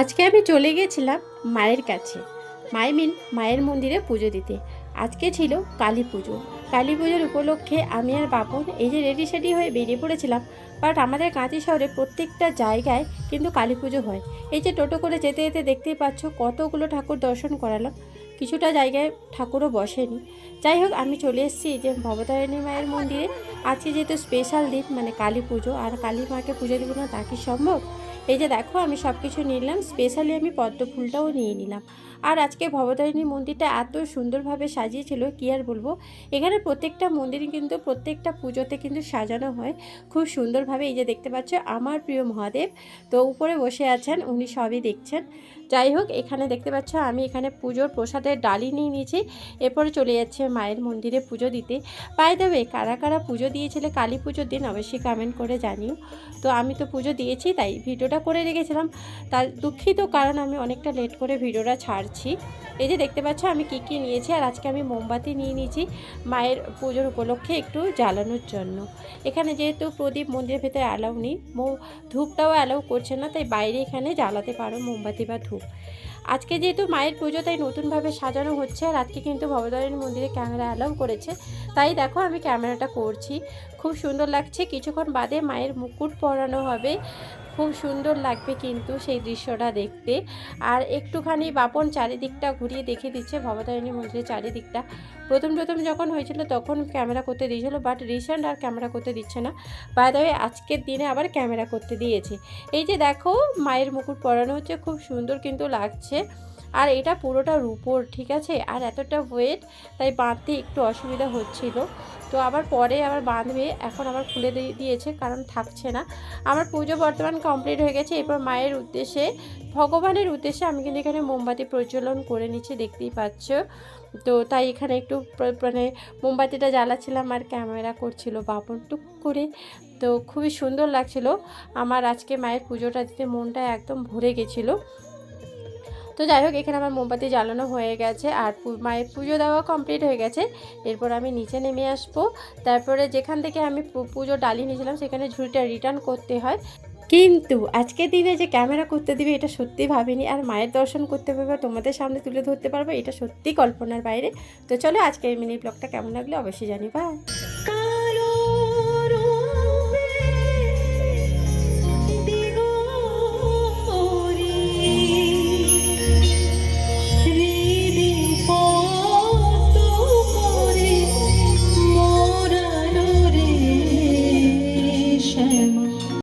আজকে আমি চলে গেছিলাম মায়ের কাছে। মাই মিন মায়ের মন্দিরে পুজো দিতে। আজকে ছিল কালী পুজো। কালী পুজোর উপলক্ষে আমি আর বাপন এই যে রেডি সেডি হয়ে বেরিয়ে পড়েছিলাম, বাট আমাদের কাঁচি শহরে প্রত্যেকটা জায়গায় কিন্তু কালী পুজো হয়। এই যে টোটো করে যেতে যেতে দেখতেই পাচ্ছ কতগুলো ঠাকুর দর্শন করালাম। কিছুটা জায়গায় ঠাকুরও বসেনি। যাই হোক, আমি চলে এসেছি যে ভবতারিণী মায়ের মন্দিরে। আজকে যেহেতু স্পেশাল দিন মানে কালী পুজো, আর কালী মাকে পুজো দেবো না, তা কি সম্ভব? এই যে দেখো, আমি সব কিছু নিলাম স্পেশালি আমি পদ্ম ফুলটাও নিয়ে নিলাম। আর আজকে ভবতারিণী মন্দিরটা এত সুন্দরভাবে সাজিয়েছিল, কি আর বলব? এখানে প্রত্যেকটা মন্দিরই কিন্তু প্রত্যেকটা পুজোতে কিন্তু সাজানো হয়। খুব সুন্দরভাবে, এই যে দেখতে পাচ্ছ, আমার প্রিয় মহাদেব, তো উপরে বসে আছেন, উনি সবই দেখছেন। যাই হোক এখানে দেখতে পাচ্ছ আমি এখানে পুজোর প্রসাদের ডালি নিয়ে নিয়েছি। এরপরে চলে যাচ্ছে মায়ের মন্দিরে পুজো দিতে। পাই দেবে কারা কারা পুজো দিয়েছিলে কালী পুজোর দিন অবশ্যই কমেন্ট করে জানিও। তো আমি তো পুজো দিয়েছি, তাই ভিডিওটা করে রেখেছিলাম। তার দুঃখিত কারণ আমি অনেকটা লেট করে ভিডিওটা ছাড়ছি। এই যে দেখতে পাচ্ছ আমি কী কী নিয়েছি, আর আজকে আমি মোমবাতি নিয়ে নিয়েছি মায়ের পুজোর উপলক্ষে একটু জ্বালানোর জন্য। এখানে যেহেতু প্রদীপ মন্দিরের ভেতরে অ্যালাউ নেই, মো ধূপটাও অ্যালাউ করছে না, তাই বাইরে এখানে জ্বালাতে পারো মোমবাতি বা ধূপ। আজকে যেহেতু মায়ের পুজো, তাই নতুনভাবে সাজানো হচ্ছে আর আজকে কিন্তু ভবতারিণী মন্দিরে ক্যামেরা অ্যালাউ করেছে। তাই দেখো আমি ক্যামেরাটা করছি। খুব সুন্দর লাগছে। কিছুক্ষণ বাদে মায়ের মুকুট পরানো হবে। খুব সুন্দর লাগবে কিন্তু সেই দৃশ্যটা দেখতে। আর একটুখানি বাপন চারিদিকটা ঘুরিয়ে দেখে দিচ্ছে, ভবতারিণী মন্দিরের চারিদিকটা। প্রথম প্রথম যখন হয়েছিল তখন ক্যামেরা করতে দিয়েছিল বাট রিসেন্ট আর ক্যামেরা করতে দিচ্ছে না। বাইরে আজকের দিনে আবার ক্যামেরা করতে দিয়েছে। এই যে দেখো, মায়ের মুকুট পরানো হচ্ছে, খুব সুন্দর কিন্তু লাগছে। আর এটা পুরোটা রুপোর, ঠিক আছে? আর এতটা ওয়েট তাই বাঁধতে একটু অসুবিধা হচ্ছিল। তো আবার পরে আবার বাঁধবে, এখন আবার খুলে দিয়ে- দিয়েছে, কারণ থাকছে না। আমার পুজো বর্তমান কমপ্লিট হয়ে গেছে, এরপর মায়ের উদ্দেশ্যে, ভগবানের উদ্দেশ্যে আমি কিন্তু এখানে মোমবাতি প্রজ্বলন করে নিচ্ছি, দেখতেই পাচ্ছ। তো তাই এখানে একটু মানে মোমবাতিটা জ্বালাচ্ছিলাম আর ক্যামেরা করছিল বাপন, টুক করে। তো খুবই সুন্দর লাগছিল। আমার আজকে মায়ের পুজোটা দিতে মনটা একদম ভরে গেছিল। তো যাই হোক, এখানে আমার মোমবাতি জ্বালানো হয়ে গেছে আর মায়ের পুজো দেওয়া কমপ্লিট হয়ে গেছে। এরপর আমি নিচে নেমে আসব। তারপরে যেখান থেকে আমি পুজো ডালি নিয়েছিলাম, সেখানে ঝুড়িটা রিটার্ন করতে হয়। কিন্তু আজকের দিনে যে ক্যামেরা করতে দিবে, এটা সত্যি ভাবিনি। আর মায়ের দর্শন করতে পারবে, তোমাদের সামনে তুলে ধরতে পারব, এটা সত্যি কল্পনার বাইরে। তো চলো আজকে আজকের মিনি ব্লগটা কেমন লাগল অবশ্যই জানি বা